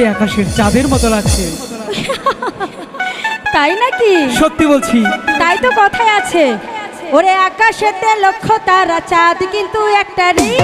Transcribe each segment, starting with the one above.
সে আকাশের চাঁদের মতো লাগছে। তাই নাকি? সত্যি বলছি। তাই তো কথায় আছে। ওরে আকাশেতে লক্ষ্য তারা চাঁদ কিন্তু একটা নেই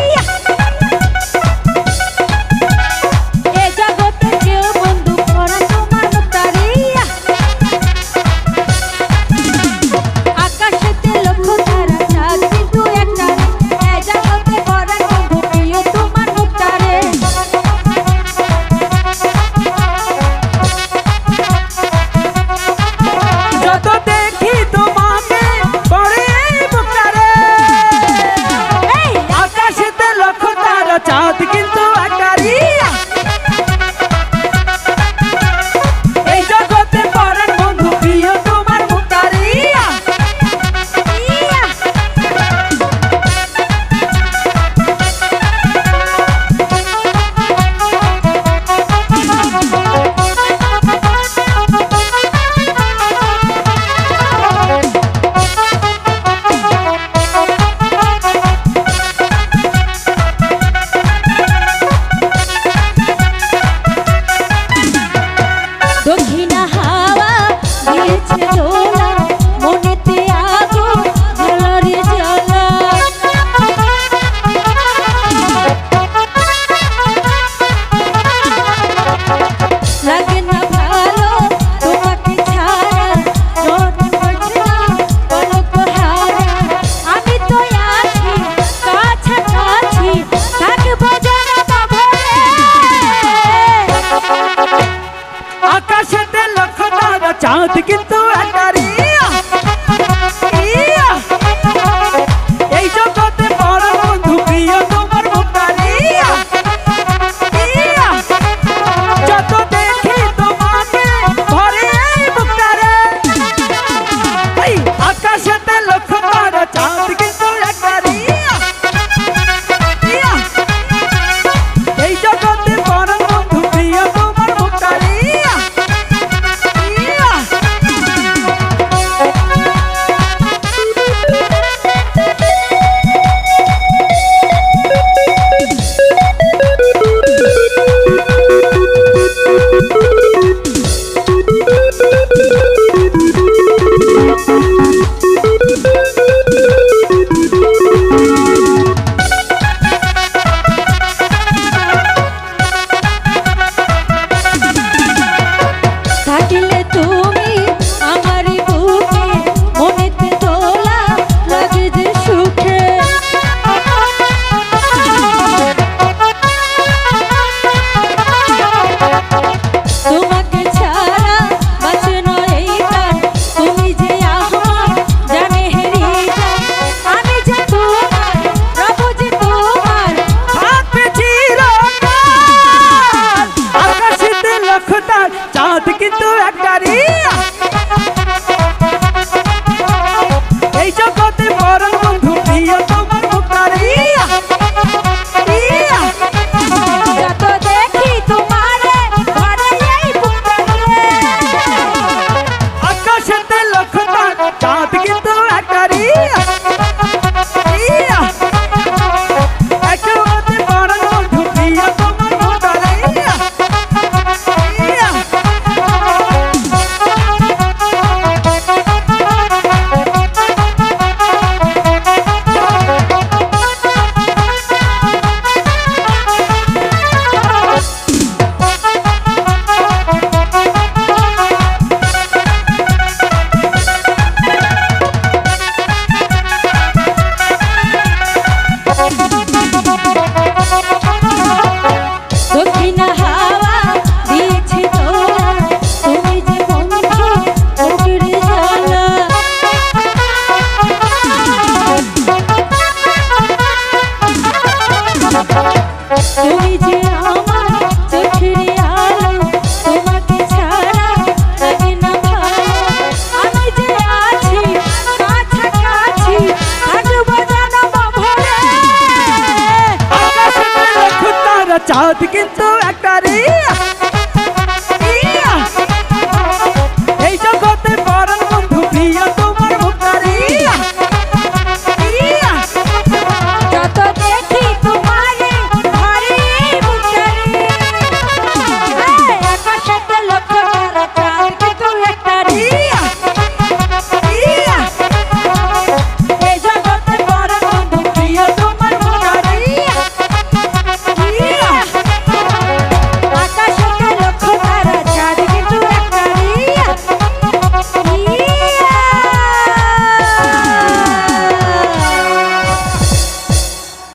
পথ কিন্তু